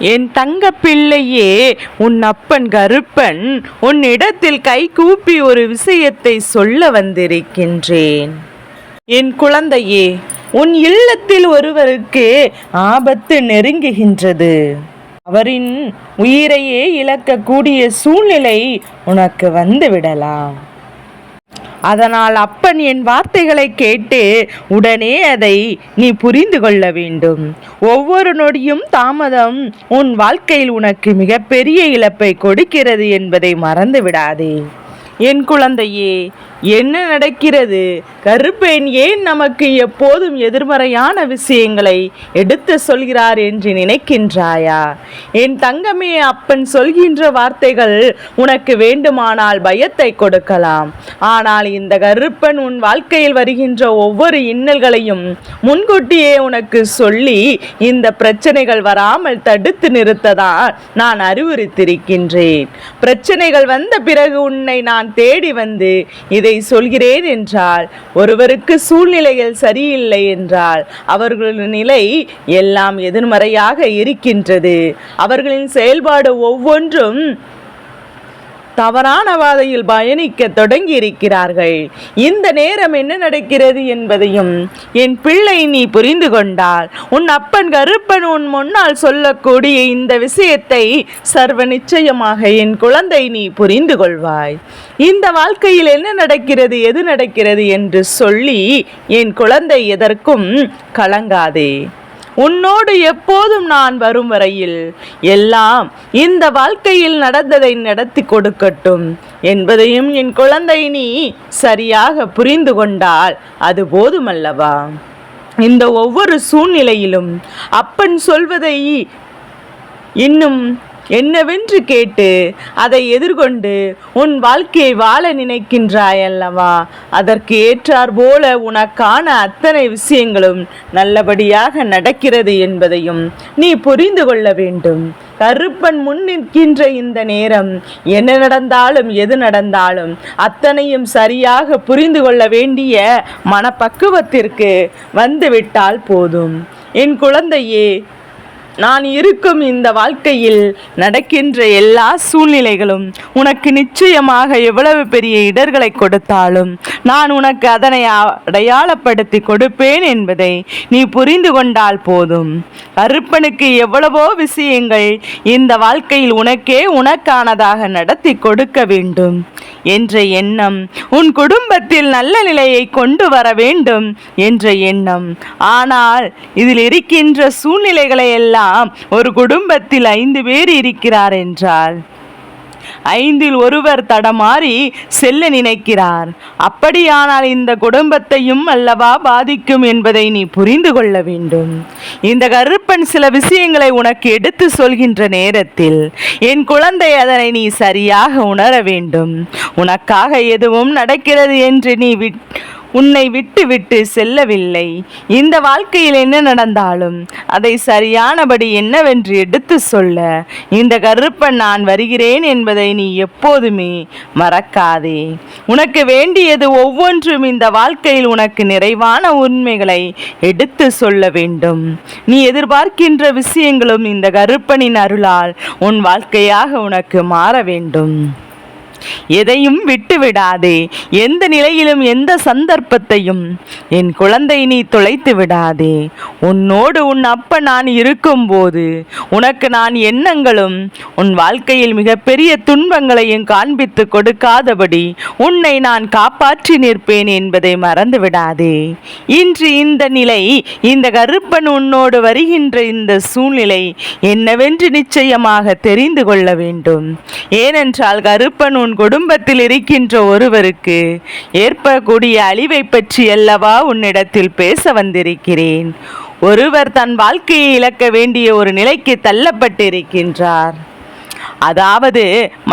என் தங்க பிள்ளையே உன் அப்பன் கருப்பன் உன்னிடத்தில் கை கூப்பி ஒரு விஷயத்தை சொல்ல வந்திருக்கின்றேன். என் குழந்தையே உன் இல்லத்தில் ஒருவருக்கு ஆபத்து நெருங்குகின்றது. அவரின் உயிரையே இழக்கக்கூடிய சூழ்நிலை உனக்கு வந்துவிடலாம். அதனால் அப்பன் என் வார்த்தைகளை கேட்டு உடனே அதை நீ புரிந்து கொள்ள வேண்டும். ஒவ்வொரு நொடியும் தாமதம் உன் வாழ்க்கையில் உனக்கு மிகப்பெரிய இழப்பை கொடுக்கிறது என்பதை மறந்து விடாதே என் குழந்தையே என்ன நடக்கிறது? கருப்பேன் ஏன் நமக்கு எப்போதும் எதிர்மறையான விஷயங்களை எடுத்து சொல்கிறார் என்று நினைக்கின்றாயா? என் தங்கமே அப்பன் சொல்கின்ற வார்த்தைகள் உனக்கு வேண்டுமானால் பயத்தை கொடுக்கலாம். ஆனால் இந்த கருப்பன் உன் வாழ்க்கையில் வருகின்ற ஒவ்வொரு இன்னல்களையும் முன்கூட்டியே உனக்கு சொல்லி இந்த பிரச்சனைகள் வராமல் தடுத்து நிறுத்ததான் நான் அறிவுறுத்திருக்கின்றேன் பிரச்சனைகள் வந்த பிறகு உன்னை நான் தேடி வந்து இதை சொல்கிறேன் என்றால் ஒருவருக்கு சூழ்நிலைகள் சரியில்லை என்றால் அவர்களின் நிலை எல்லாம் எதிர்மறையாக இருக்கின்றது. அவர்களின் செயல்பாடு ஒவ்வொன்றும் தவறான பாதையில் பயணிக்க தொடங்கி இருக்கிறார்கள் இந்த நேரம் என்ன நடக்கிறது என்பதையும் என் பிள்ளை நீ புரிந்து கொண்டால். உன் அப்பன் கருப்பன் உன் முன்னால் சொல்லக்கூடிய இந்த விஷயத்தை சர்வ நிச்சயமாக என் குழந்தை நீ புரிந்து கொள்வாய். இந்த வாழ்க்கையில் என்ன நடக்கிறது எது நடக்கிறது என்று சொல்லி என் குழந்தை எதற்கும் கலங்காதே. உன்னோடு எப்போதும் நான் வரும் வரையில் எல்லாம் இந்த வாழ்க்கையில் நடந்ததை நடத்தி கொடுக்கட்டும். என்பதையும் என் குழந்தை நீ சரியாக புரிந்து கொண்டால் அது போதுமல்லவா? இந்த ஒவ்வொரு சூழ்நிலையிலும் அப்பன் சொல்வதை இன்னும் என்னவென்று கேட்டு அதை எதிர்கொண்டு உன் வாழ்க்கையை வாழ நினைக்கின்றாய் அல்லவா? அதற்கு ஏற்றார் போல உனக்கான அத்தனை விஷயங்களும் நல்லபடியாக நடக்கிறது என்பதையும் நீ புரிந்து கொள்ள வேண்டும். கருப்பன் முன் நிற்கின்ற இந்த நேரம் என்ன நடந்தாலும் எது நடந்தாலும் அத்தனையும் சரியாக புரிந்து கொள்ள வேண்டிய மனப்பக்குவத்திற்கு வந்துவிட்டால் போதும். என் குழந்தையே நான் இருக்கும் இந்த வாழ்க்கையில் நடக்கின்ற எல்லா சூழ்நிலைகளும் உனக்கு நிச்சயமாக எவ்வளவு பெரிய இடர்களை கொடுத்தாலும் நான் உனக்கு அதனை அடையாளப்படுத்தி கொடுப்பேன் என்பதை நீ புரிந்து கொண்டால் போதும். கருப்பனுக்கு எவ்வளவோ விஷயங்கள் இந்த வாழ்க்கையில் உனக்கே உனக்கானதாக நடத்தி கொடுக்க வேண்டும். என்ற எண்ணம் உன் குடும்பத்தில் நல்ல நிலையை கொண்டு வர வேண்டும் என்ற எண்ணம். ஆனால் இதில் இருக்கின்ற சூழ்நிலைகளை எல்லாம் ஒரு குடும்பத்தில் ஐந்து பேர் இருக்கிறார் என்றால் ஐந்தில் ஒருவர் தடமாறி செல்ல நினைக்கிறார். அப்படியானால் இந்த குடும்பத்தையும் அல்லவா பாதிக்கும் என்பதை நீ புரிந்து கொள்ள வேண்டும். இந்த கருப்பன் சில விஷயங்களை உனக்கு எடுத்து சொல்கின்ற நேரத்தில் என் குழந்தை அதனை நீ சரியாக உணர வேண்டும். உனக்காக எதுவும் நடக்கிறது என்று நீ விட் உன்னை விட்டு விட்டு செல்லவில்லை. இந்த வாழ்க்கையில் என்ன நடந்தாலும் அதை சரியானபடி என்னவென்று எடுத்து சொல்ல இந்த கருப்பன் நான் வருகிறேன் என்பதை நீ எப்போதுமே மறக்காதே. உனக்கு வேண்டியது ஒவ்வொன்றும் இந்த வாழ்க்கையில் உனக்கு நிறைவான உண்மைகளை எடுத்து சொல்ல வேண்டும். நீ எதிர்பார்க்கின்ற விஷயங்களும் இந்த கருப்பனின் அருளால் உன் வாழ்க்கையாக உனக்கு மாற வேண்டும். எதையும் விட்டு விடாதே எந்த நிலையிலும் எந்த சந்தர்ப்பத்தையும் என் குழந்தை நீ தொலைத்து விடாதே. உன்னோடு உன் அப்ப நான் இருக்கும்போது உனக்கு நான் எண்ணங்களும் உன் வாழ்க்கையில் மிகப்பெரிய துன்பங்களையும் காண்பித்து கொடுக்காதபடி உன்னை நான் காப்பாற்றி நிற்பேன் என்பதை மறந்து விடாதே இன்று இந்த நிலை இந்த கருப்பன் உன்னோடு வருகின்ற இந்த சூழ்நிலை என்னவென்று நிச்சயமாக தெரிந்து கொள்ள வேண்டும். ஏனென்றால் கருப்பன் உன் குடும்பத்தில் இருக்கின்ற ஒருவருக்கு ஏற்படக்கூடிய அழிவை பற்றி அல்லவா உன்னிடத்தில் பேச வந்திருக்கிறேன். ஒருவர் தன் வாழ்க்கையை இழக்க வேண்டிய ஒரு நிலைக்கு தள்ளப்பட்டிருக்கின்றார். அதாவது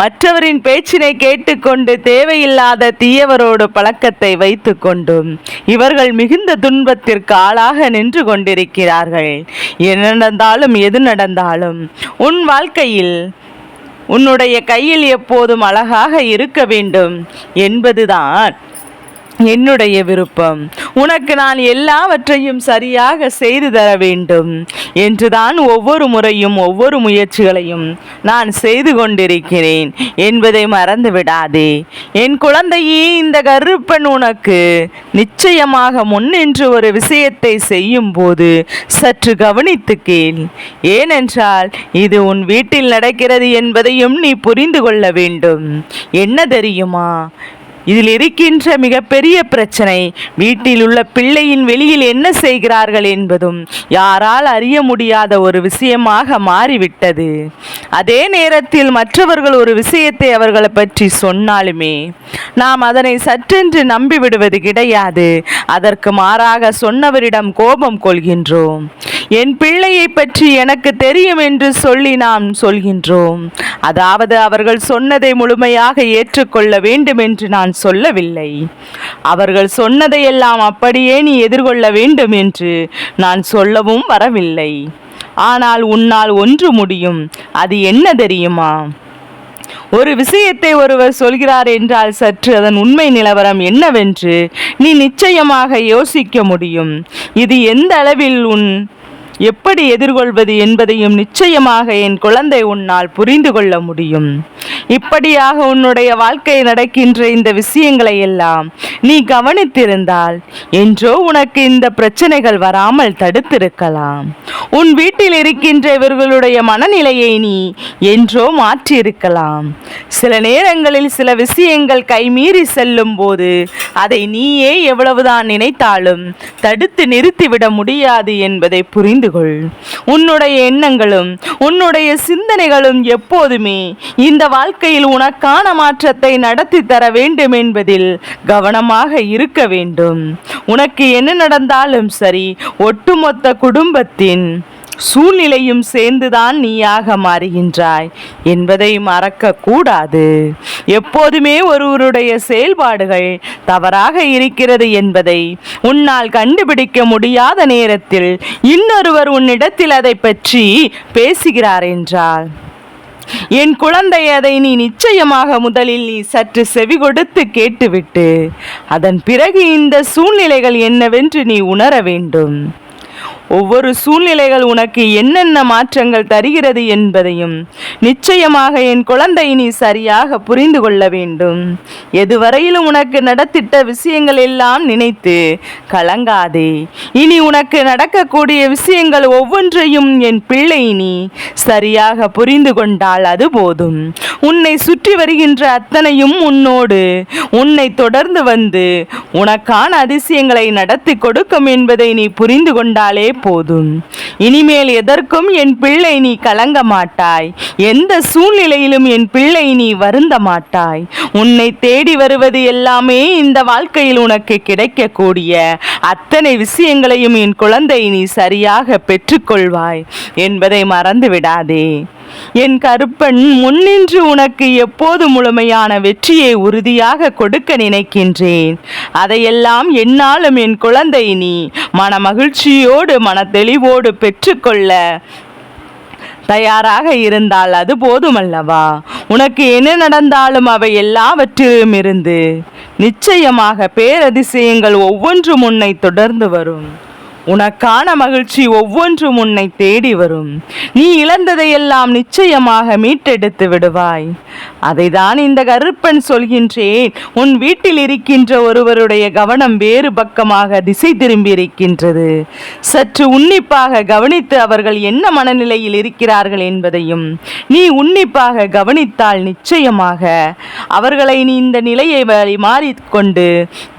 மற்றவரின் பேச்சினை கேட்டுக்கொண்டு தேவையில்லாத தீயவரோடு பழக்கத்தை வைத்து கொண்டும் இவர்கள் மிகுந்த துன்பத்திற்கு ஆளாக நின்று கொண்டிருக்கிறார்கள். என்ன நடந்தாலும் எது நடந்தாலும் உன் வாழ்க்கையில் உன்னுடைய கையில் எப்போதும் அழகாக இருக்க வேண்டும் என்பதுதான் என்னுடைய விருப்பம். உனக்கு நான் எல்லாவற்றையும் சரியாக செய்து தர வேண்டும் என்றுதான் ஒவ்வொரு முறையும் ஒவ்வொரு முயற்சிகளையும் நான் செய்து கொண்டிருக்கிறேன் என்பதை மறந்து விடாதே என் குழந்தையே இந்த கருப்பன் உனக்கு நிச்சயமாக முன்னின்று ஒரு விஷயத்தை செய்யும் போது சற்று கவனித்து கேள். ஏனென்றால் இது உன் வீட்டில் நடக்கிறது என்பதையும் நீ புரிந்து கொள்ள வேண்டும். என்ன தெரியுமா? இதில் இருக்கின்ற மிகப்பெரிய பிரச்சனை வீட்டில் உள்ள பிள்ளையின் வெளியில் என்ன செய்கிறார்கள் என்பதும் யாரால் அறிய முடியாத ஒரு விஷயமாக மாறிவிட்டது. அதே நேரத்தில் மற்றவர்கள் ஒரு விஷயத்தை அவர்களை பற்றி சொன்னாலுமே நாம் அதனை சற்றென்று நம்பிவிடுவது கிடையாது. அதற்கு மாறாக சொன்னவரிடம் கோபம் கொள்கின்றோம். என் பிள்ளையை பற்றி எனக்கு தெரியும் என்று சொல்லி நாம் சொல்கின்றோம். அதாவது அவர்கள் சொன்னதை முழுமையாக ஏற்றுக்கொள்ள வேண்டும் என்று நான் சொல்லவில்லை. அவர்கள் சொன்னதையெல்லாம் அப்படியே நீ எதிர்கொள்ள வேண்டும் என்று நான் சொல்லவும் வரவில்லை. ஆனால் உன்னால் ஒன்று முடியும். அது என்ன தெரியுமா? ஒரு விஷயத்தை ஒருவர் சொல்கிறார் என்றால் சற்று அதன் உண்மை நிலவரம் என்னவென்று நீ நிச்சயமாக யோசிக்க முடியும். இது எந்த அளவில் உன் எப்படி எதிர்கொள்வது என்பதையும் நிச்சயமாக என் குழந்தை உன்னால் புரிந்து கொள்ள முடியும். இப்படியாக உன்னுடைய வாழ்க்கை நடக்கின்ற இந்த விஷயங்களை எல்லாம் நீ கவனித்திருந்தால் என்றோ உனக்கு இந்த பிரச்சனைகள் வராமல் தடுத்திருக்கலாம். உன் வீட்டில் இருக்கின்ற இவர்களுடைய மனநிலையை நீ என்றோ மாற்றியிருக்கலாம். சில நேரங்களில் சில விஷயங்கள் கைமீறி செல்லும் போது அதை நீயே எவ்வளவுதான் நினைத்தாலும் தடுத்து நிறுத்திவிட முடியாது என்பதை புரிந்து கொள் உன்னுடைய எண்ணங்களும் உன்னுடைய சிந்தனைகளும் எப்போதுமே இந்த வாழ்க்கையில் உனக்கான மாற்றத்தை நடத்தி தர வேண்டும் என்பதில் கவனமாக இருக்க வேண்டும். உனக்கு என்ன நடந்தாலும் சரி ஒட்டுமொத்த குடும்பத்தின் சூழ்நிலையும் சேர்ந்துதான் நீயாக மாறுகின்றாய் என்பதை மறக்க கூடாது எப்போதுமே ஒருவருடைய செயல்பாடுகள் தவறாக இருக்கிறது என்பதை உன்னால் கண்டுபிடிக்க முடியாத நேரத்தில் இன்னொருவர் உன்னிடத்தில் அதை பற்றி பேசுகிறார் என்றால். என் குழந்தை அதை நீ நிச்சயமாக முதலில் நீ சற்று செவி கொடுத்து கேட்டுவிட்டு அதன் பிறகு இந்த சூழ்நிலைகள் என்னவென்று நீ உணர வேண்டும். ஒவ்வொரு சூழ்நிலைகள் உனக்கு என்னென்ன மாற்றங்கள் தருகிறது என்பதையும் நிச்சயமாக என் குழந்தை நீ சரியாக புரிந்து கொள்ள வேண்டும். எதுவரையிலும் உனக்கு நடத்திட்ட விஷயங்கள் எல்லாம் நினைத்து கலங்காதே. இனி உனக்கு நடக்கக்கூடிய விஷயங்கள் ஒவ்வொன்றையும் என் பிள்ளை நீ சரியாக புரிந்து கொண்டால் அது போதும். உன்னை சுற்றி வருகின்ற அத்தனையும் உன்னோடு உன்னை தொடர்ந்து வந்து உனக்கான அதிசயங்களை நடத்தி கொடுக்கும் என்பதை நீ புரிந்து கொண்டாலே போதும். இனிமேல் எதற்கும் என் பிள்ளை நீ கலங்க மாட்டாய். எந்த சூழ்நிலையிலும் என் பிள்ளை நீ வருந்த மாட்டாய். உன்னை தேடி வருவது எல்லாமே இந்த வாழ்க்கையில் உனக்கு கிடைக்கக்கூடிய அத்தனை விஷயங்களையும் என் குழந்தை நீ சரியாக பெற்றுக்கொள்வாய் என்பதை மறந்து விடாதே என் கருப்பன் முன்னின்று உனக்கு எப்போது முழுமையான வெற்றியை உறுதியாக கொடுக்க நினைக்கின்றேன்? அதையெல்லாம் என்னாலும் என் குழந்தை நீ மன மகிழ்ச்சியோடு மன தெளிவோடு பெற்றுக்கொள்ள தயாராக இருந்தால் அது போதுமல்லவா? உனக்கு என்ன நடந்தாலும் அவை எல்லாவற்றிலும் இருந்து நிச்சயமாக பேரதிசயங்கள் ஒவ்வொன்றும் உன்னை தொடர்ந்து வரும். உனக்கான மகிழ்ச்சி ஒவ்வொன்றும் உன்னை தேடி வரும். நீ இழந்ததையெல்லாம் நிச்சயமாக மீட்டெடுத்து விடுவாய். அதைதான் இந்த கருப்பன் சொல்கின்றேன். உன் வீட்டில் இருக்கின்ற ஒருவருடைய கவனம் வேறு பக்கமாக திசை திரும்பி இருக்கின்றது. சற்று உன்னிப்பாக கவனித்து அவர்கள் என்ன மனநிலையில் இருக்கிறார்கள் என்பதையும் நீ உன்னிப்பாக கவனித்தால் நிச்சயமாக அவர்களை நீ இந்த நிலையை வழி மாறிக்கொண்டு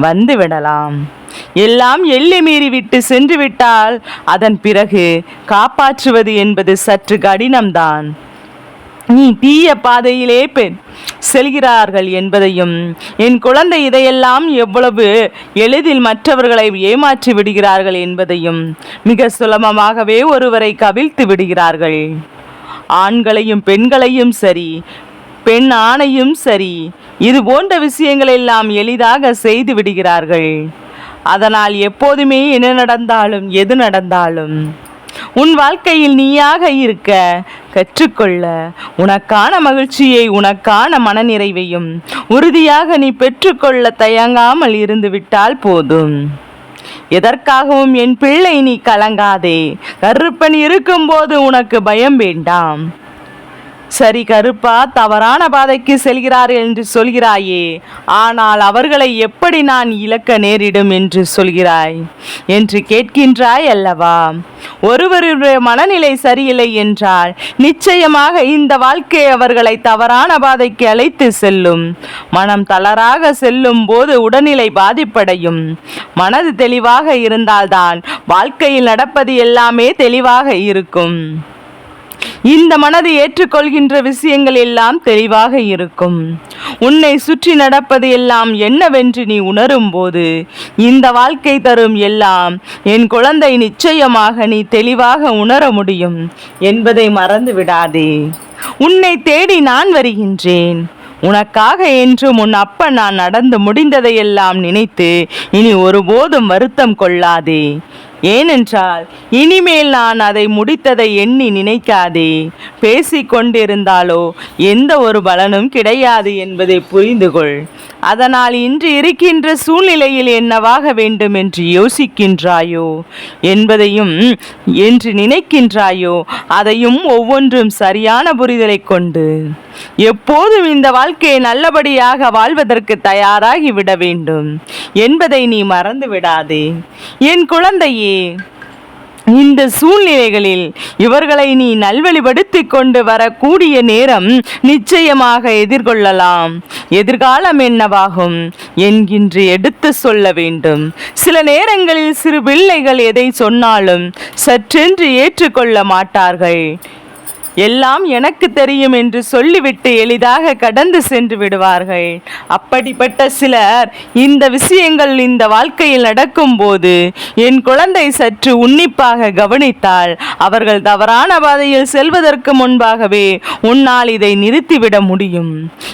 வந்து விடலாம். எல்லாம் எல்லை மீறி விட்டு சென்று விட்டால் அதன் பிறகு காப்பாற்றுவது என்பது சற்று கடினம்தான். நீ தீய பாதையிலே பெண் செல்கிறார்கள் என்பதையும் என் குழந்தை இதையெல்லாம் எவ்வளவு எளிதில் மற்றவர்களை ஏமாற்றி விடுகிறார்கள் என்பதையும் மிக சுலபமாகவே ஒருவரை கவிழ்த்து விடுகிறார்கள். ஆண்களையும் பெண்களையும் சரி பெண் ஆணையும் சரி இது போன்ற விஷயங்களெல்லாம் எளிதாக செய்து விடுகிறார்கள். அதனால் எப்போதுமே என்ன நடந்தாலும் எது நடந்தாலும் உன் வாழ்க்கையில் நீயாக இருக்க கற்றுக்கொள்ள உனக்கான மகிழ்ச்சியை உனக்கான மனநிறைவையும் உறுதியாக நீ பெற்றுக்கொள்ள தயங்காமல் இருந்து விட்டால் போதும். எதற்காகவும் என் பிள்ளை நீ கலங்காதே. கருப்பன் இருக்கும்போது உனக்கு பயம் வேண்டாம். சரி கருப்பா தவறான பாதைக்கு செல்கிறார்கள் என்று சொல்கிறாயே. ஆனால் அவர்களை எப்படி நான் இழக்க நேரிடும் என்று சொல்கிறாய்? என்று கேட்கின்றாய் அல்லவா? ஒருவருடைய மனநிலை சரியில்லை என்றால் நிச்சயமாக இந்த வாழ்க்கை அவர்களை தவறான பாதைக்கு அழைத்து செல்லும். மனம் தளராக செல்லும் போது உடல்நிலை பாதிப்படையும். மனது தெளிவாக இருந்தால்தான் வாழ்க்கையில் நடப்பது எல்லாமே தெளிவாக இருக்கும். இந்த மனது ஏற்றுக்கொள்கின்ற விஷயங்கள் எல்லாம் தெளிவாக இருக்கும். உன்னை சுற்றி நடப்பது எல்லாம் என்னவென்று நீ உணரும் போது இந்த வாழ்க்கை தரும் எல்லாம் என் குழந்தை நிச்சயமாக நீ தெளிவாக உணர முடியும் என்பதை மறந்து விடாதே உன்னை தேடி நான் வருகின்றேன். உனக்காக என்றும் உன் அப்பன் நான் நடந்து முடிந்ததையெல்லாம் நினைத்து இனி ஒருபோதும் வருத்தம் கொள்ளாதே. ஏனென்றால் இனிமேல் நான் அதை முடித்ததை எண்ணி நினைக்காதே. பேசிக் கொண்டிருந்தாலோ எந்த ஒரு பலனும் கிடையாது என்பதை புரிந்து கொள் அதனால் இன்று இருக்கின்ற சூழ்நிலையில் என்னவாக வேண்டும் என்று யோசிக்கின்றாயோ? என்பதையும் என்று நினைக்கின்றாயோ? அதையும் ஒவ்வொன்றும் சரியான புரிதலை கொண்டு. எப்போதும் இந்த வாழ்க்கையை நல்லபடியாக வாழ்வதற்கு தயாராகி விட வேண்டும். என்பதை நீ மறந்து விடாதே என் குழந்தையே இந்த சூழ்நிலைகளில் இவர்களை நீ நல்வழிப்படுத்தி கொண்டு வரக்கூடிய நேரம் நிச்சயமாக எதிர்கொள்ளலாம். எதிர்காலம் என்னவாகும் என்கின்று எடுத்து சொல்ல வேண்டும். சில நேரங்களில் சிறு பிள்ளைகள் எதை சொன்னாலும் சற்றென்று ஏற்றுக்கொள்ள மாட்டார்கள். எல்லாம் எனக்கு தெரியும் என்று சொல்லிவிட்டு எளிதாக கடந்து சென்று விடுவார்கள். அப்படிப்பட்ட சிலர் இந்த விஷயங்கள் இந்த வாழ்க்கையில் நடக்கும்போது என் குழந்தை சற்று உன்னிப்பாக கவனித்தால் அவர்கள் தவறான பாதையில் செல்வதற்கு முன்பாகவே உன்னால் இதை நிறுத்திவிட முடியும்.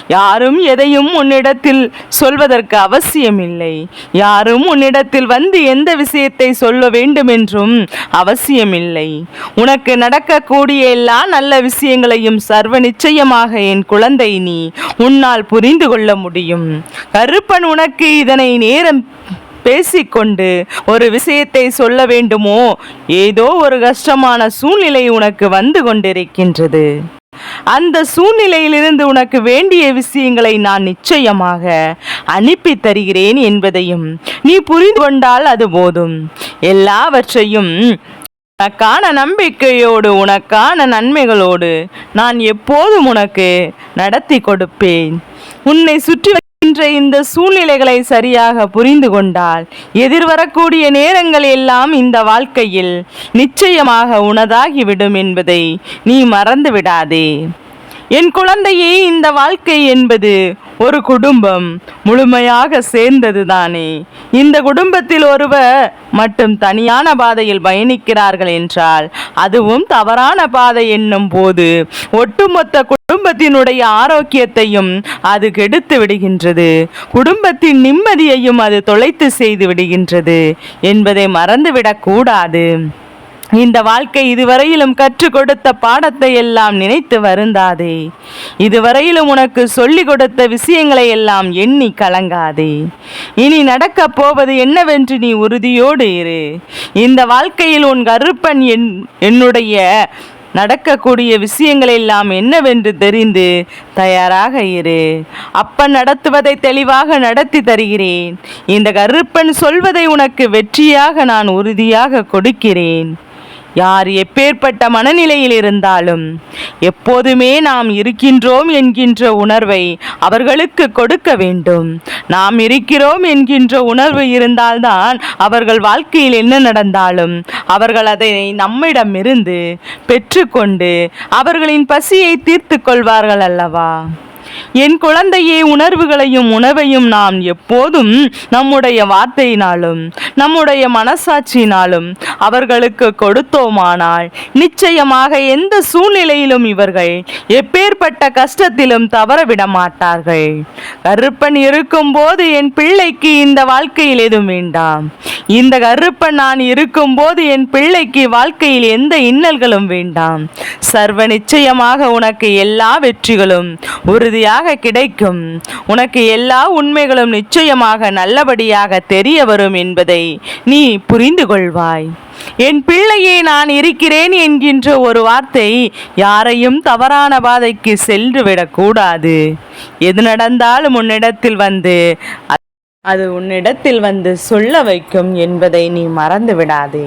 யாரும் எதையும் உன்னிடத்தில் சொல்வதற்கு அவசியமில்லை. யாரும் உன்னிடத்தில் வந்து எந்த விஷயத்தை சொல்ல வேண்டும் என்றும் அவசியமில்லை. உனக்கு நடக்கக்கூடிய எல்லா நல்ல விஷயங்களையும் சர்வ நிச்சயமாக என் குழந்தை நீ உன்னால் புரிந்து கொள்ள முடியும். கருப்பன் உனக்கு இதனை நேரம் பேசிக்கொண்டு ஒரு விஷயத்தை சொல்ல வேண்டுமோ? ஏதோ ஒரு கஷ்டமான சூழ்நிலை உனக்கு வந்து கொண்டிருக்கின்றது. அந்த சூழ்நிலையிலிருந்து உனக்கு வேண்டிய விஷயங்களை நான் நிச்சயமாக அனுப்பி தருகிறேன் என்பதையும் நீ புரிந்து கொண்டால் அது போதும். எல்லாவற்றையும் உனக்கான நம்பிக்கையோடு உனக்கான நன்மைகளோடு நான் எப்போதும் உனக்கு நடத்தி கொடுப்பேன். உன்னை சுற்றி வருகின்ற இந்த சூழ்நிலைகளை சரியாக புரிந்து கொண்டால் எதிர்வரக்கூடிய நேரங்கள் எல்லாம் இந்த வாழ்க்கையில் நிச்சயமாக உனதாகிவிடும் என்பதை நீ மறந்து விடாதே என் குழந்தையே இந்த வாழ்க்கை என்பது ஒரு குடும்பம் முழுமையாக சேர்ந்தது தானே. இந்த குடும்பத்தில் ஒருவர் மட்டும் தனியான பாதையில் பயணிக்கிறார்கள் என்றால் அதுவும் தவறான பாதை என்னும் போது ஒட்டுமொத்த குடும்பத்தினுடைய ஆரோக்கியத்தையும் அது கெடுத்து விடுகின்றது. குடும்பத்தின் நிம்மதியையும் அது தொலைத்து செய்து விடுகின்றது என்பதை மறந்துவிடக் கூடாது. இந்த வாழ்க்கை இதுவரையிலும் கற்றுக் கொடுத்த பாடத்தை எல்லாம் நினைத்து வருந்தாதே. இதுவரையிலும் உனக்கு சொல்லிக் கொடுத்த விஷயங்களை எல்லாம் எண்ணி கலங்காதே. இனி நடக்கப் போவது என்னவென்று நீ உறுதியோடு இரு. இந்த வாழ்க்கையில் உன் கருப்பன் என் என்னுடைய நடக்கக்கூடிய விஷயங்கள் எல்லாம் என்னவென்று தெரிந்து தயாராக இரு. அப்பன் நடத்துவதை தெளிவாக நடத்தி தருகிறேன். இந்த கருப்பன் சொல்வதை உனக்கு வெற்றியாக நான் உறுதியாக கொடுக்கிறேன். யார் எப்பேற்பட்ட மனநிலையில் இருந்தாலும் எப்போதுமே நாம் இருக்கின்றோம் என்கின்ற உணர்வை அவர்களுக்கு கொடுக்க வேண்டும். நாம் இருக்கிறோம் என்கின்ற உணர்வு இருந்தால்தான் அவர்கள் வாழ்க்கையில் என்ன நடந்தாலும் அவர்கள் அதை நம்மிடமிருந்து பெற்றுக்கொண்டு அவர்களின் பசியை தீர்த்து கொள்வார்கள் அல்லவா? என் குழந்தையே உணர்வுகளையும் உணவையும் நாம் எப்போதும் நம்முடைய வார்த்தையினாலும் நம்முடைய மனசாட்சியினாலும் அவர்களுக்கு கொடுத்தோமானால் நிச்சயமாக எந்த சூழ்நிலையிலும் இவர்கள் எப்பேற்பட்ட கஷ்டத்திலும் தவறவிட மாட்டார்கள் கருப்பன் இருக்கும்போது என் பிள்ளைக்கு இந்த வாழ்க்கையில் எதுவும் வேண்டாம். இந்த கருப்பன் நான் இருக்கும்போது என் பிள்ளைக்கு வாழ்க்கையில் எந்த இன்னல்களும் வேண்டாம். சர்வ நிச்சயமாக உனக்கு எல்லா வெற்றிகளும் உறுதியாக கிடைக்கும். உனக்கு எல்லா உண்மைகளும் நிச்சயமாக நல்லபடியாக தெரிய வரும் என்பதை நீ புரிந்து கொள்வாய். என் பிள்ளையே நான் இருக்கிறேன் என்கின்ற ஒரு வார்த்தை யாரையும் தவறான பாதைக்கு சென்று விடக்கூடாது. எது நடந்தாலும் உன்னிடத்தில் வந்து அது உன்னிடத்தில் வந்து சொல்ல வைக்கும் என்பதை நீ மறந்து விடாதே.